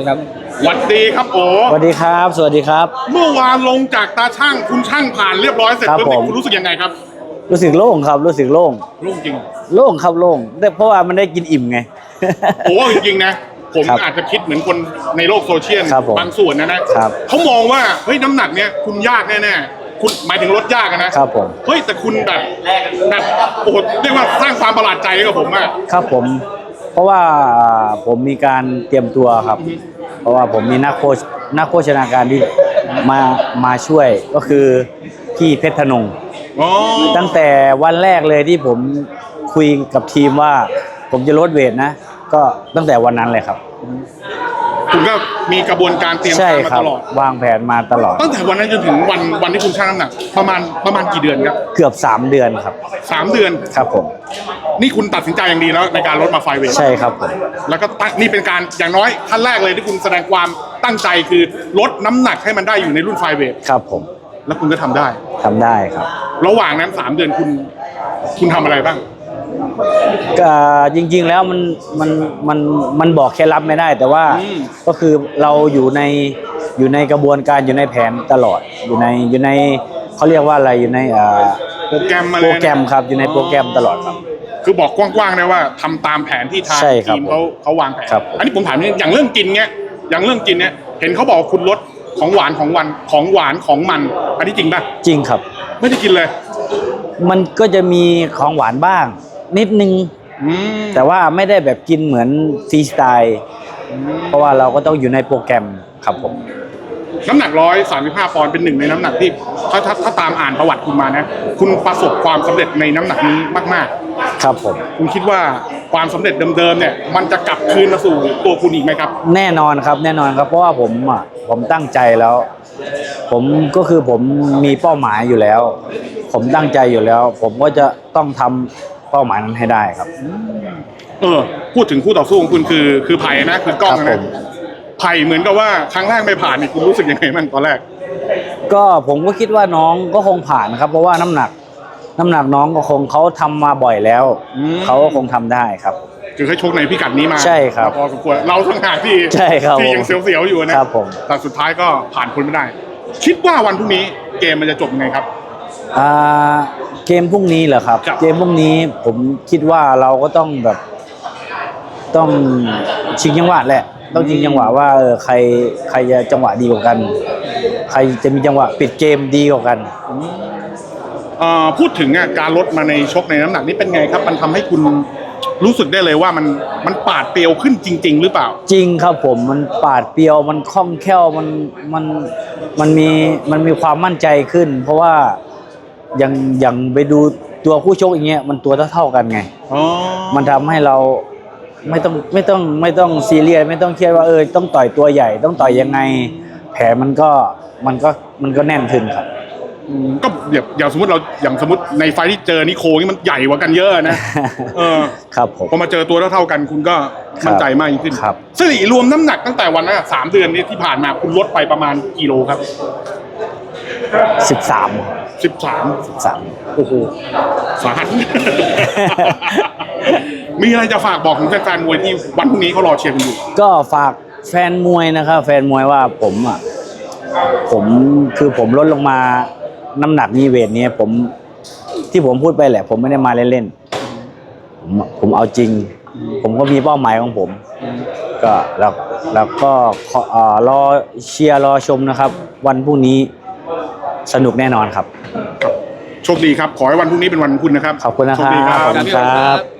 ดีครับหวัดดีครับโอสวัสดีครับ สวัสดีครับ เมื่อวานลงจากตาช่างคุณช่างผ่านเรียบร้อยเสร็จครับปุ๊บเนี่ยผม คุณรู้สึกยังไงครับรู้สึกโล่งครับ รู้สึกโล่งรู้จริง โล่งครับโล่งแต่เพราะว่ามันได้กินอิ่มไง โอ้จริงๆนะ ผมครับอาจจะคิดเหมือนคนในโลกโซเชียลครับผมบางส่วนนะนะครับ เขามองว่าเฮ้ยน้ำหนักเนี้ยคุณยากแน่ๆคุณหมายถึงลดยากอะนะครับผม เฮ้ยแต่คุณแบบแบบโอ้โหเรียกว่าสร้างความประหลาดใจให้กับผมมาก ครับผม เพราะว่าผมมีการเตรียมตัวครับ เพราะว่าผมมีนักโคชนักโภชนาการที่มามาช่วยก็คือพี่เพชรธนงอ๋อตั้งแต่วันแรกเลยที่ผมคุยกับทีมว่า ผมจะลดเวทนะ ก็ตั้งแต่วันนั้นเลยครับคุณก็ มีกระบวนการเตรียมใช่การมาครัตบลอด วางแผนมาตลอดตั้งแต่วันนั้นจนถึงวันวันที่คุณชั่งน้ำหนักประมาณประมาณกี่เดือนครับเกือบ 3 เดือนครับ สามเดือน ครับผม นี่คุณตัดสินใจอย่างดีแล้วในการลดมาไฟเวทใช่ครับผม แล้วก็ตั้งนี่เป็นการอย่างน้อยขั้นแรกเลยที่คุณแสดงความตั้งใจคือลดน้ำหนักให้มันได้อยู่ในรุ่นไฟเวทครับผมแล้วคุณก็ทำได้ ทำได้ครับ ระหว่างนั้นสามเดือนคุณ คุณทำอะไรบ้าง ก็จริง ๆ แล้วมันมันมันมันบอกเคล็ดลับไม่ได้ แต่ว่าอืม ก็คือเราอยู่ในอยู่ในกระบวนการอยู่ในแผนตลอดอยู่ในอยู่ในเขาเรียกว่าอะไรอยู่ในเอ่อโปรแกรมมาเลยโปรนะแกรมครับอยู่ในโปรแกรมตลอดครับ คือบอกกว้างๆนะว่าทำตามแผนที่ทางใช่ครับทีมเขาเขาวางแผน ครับอันนี้ผมถามนิดนึงอย่างเรื่องกินเนี้ยอย่างเรื่องกินเนี้ยเห็นเขาบอกว่าคุณลดของหวานของวันของหวานของมัน อันนี้จริงป่ะจริงครับ ไม่ได้กินเลย มันก็จะมีของหวานบ้าง นิดนึง อืมแต่ว่าไม่ได้แบบกินเหมือนฟรีสไตล์เพราะว่าเราก็ต้องอยู่ในโปรแกรมครับผม น้ำหนักร้อยสามสิบห้าปอนด์เป็นหนึ่งในน้ำหนักที่ถ้าถ้าถ้าตามอ่านประวัติคุณมานะคุณประสบความสำเร็จในน้ำหนักนี้มาก ครับผม ๆ คุณคิดว่าความสำเร็จเดิมๆเนี่ยมันจะกลับคืนมาสู่ตัวคุณอีกไหมครับ แน่นอนครับแน่นอนครับเพราะว่าผมอะผมตั้งใจแล้ว ผมก็คือผมมีเป้าหมายอยู่แล้ว ผมตั้งใจอยู่แล้ว ผมก็จะต้องทำ เป้าหมายนั้นให้ได้ครับ เออพูดถึงคู่ต่อสู้ของคุณคือคือไผ่นะคือกล้องครับผนะม ไผ่เหมือนกับว่าครั้งแรกไม่ผ่านนี่คุณรู้สึกยังไงบ้างตอนแรก ก็ผมก็คิดว่าน้องก็คงผ่านครับ เพราะว่าน้ำหนัก น้ำหนักน้องก็คงเขาทำมาบ่อยแล้วอืม เขาก็คงทำได้ครับ คือเขาชกในพิกัดนี้มาใช่ครับพอสมควรเราทั้งหากที่ใช่ครับที่ผมยังเสียวๆอยู่นะครับผม แต่สุดท้ายก็ผ่านคุณไม่ได้ คิดว่าวันพรุ่งนี้เกมมันจะจบยังไงครับ อ่า เกมพรุ่งนี้เหรอครับ ครับ เกมพรุ่งนี้ผมคิดว่าเราก็ต้องแบบ ต้องชิงจังหวะแหละ ต้องชิงจังหวะว่าเออใครใครจะจังหวะดีกว่ากัน ใครจะมีจังหวะปิดเกมดีกว่ากัน เอ่อพูดถึงอะการลดมาในชกในน้ำหนักนี่เป็นไงครับ มันทำให้คุณรู้สึกได้เลยว่ามันมันปาดเปรียวขึ้นจริง ๆ หรือเปล่า จริงครับผมมันปาดเปรียวมันคล่องแคล่วมันมันมันมีมันมีความมั่นใจขึ้น เพราะว่า อย่างอย่างไปดูตัวผู้ชกอย่างเงี้ยมันตัวเท่าๆกันไง อ๋อมันทำให้เราไม่ต้องไม่ต้องไม่ต้องซีเรียสไม่ต้องเครียดว่าเออต้องต่อยตัวใหญ่ต้องต่อยยังไง แผลมันก็มันก็มันก็แน่นขึ้นครับ อืมก็อย่างอย่างสมมติเราอย่างสมมติในไฟท์ที่เจอนิโคนี่มันใหญ่กว่ากันเยอะนะ เออ ครับผม พอมาเจอตัวเท่าๆกันคุณก็มั่นใจมากยิ่งขึ้นครับสิริรวมน้ำหนักตั้งแต่วันนั้นอะสามเดือนนี้ที่ผ่านมาคุณลดไปประมาณกี่โลครับ สิบสามสิบสามสิบสามโอ้โหสาหัส มีอะไรจะฝากบอกถึงแฟนๆมวยที่วันพรุ่งนี้เขารอเชียร์คุณอยู่ ก็ฝากแฟนมวยนะครับแฟนมวยว่าผมอะผมคือผมลดลงมาน้ำหนักนี้เวทนี้ผมที่ผมพูดไปแหละ ผมไม่ได้มาเล่นๆผมผมเอาจริง ผมก็มีเป้าหมายของผม ก็แล้วแล้วก็ขอเอ่อรอเชียร์รอชมนะครับ วันพรุ่งนี้ สนุกแน่นอนครับ โชคดีครับ ขอให้วันพรุ่งนี้เป็นวันของคุณนะครับขอบคุณนะคโชรัคดีบขอบคุณครับ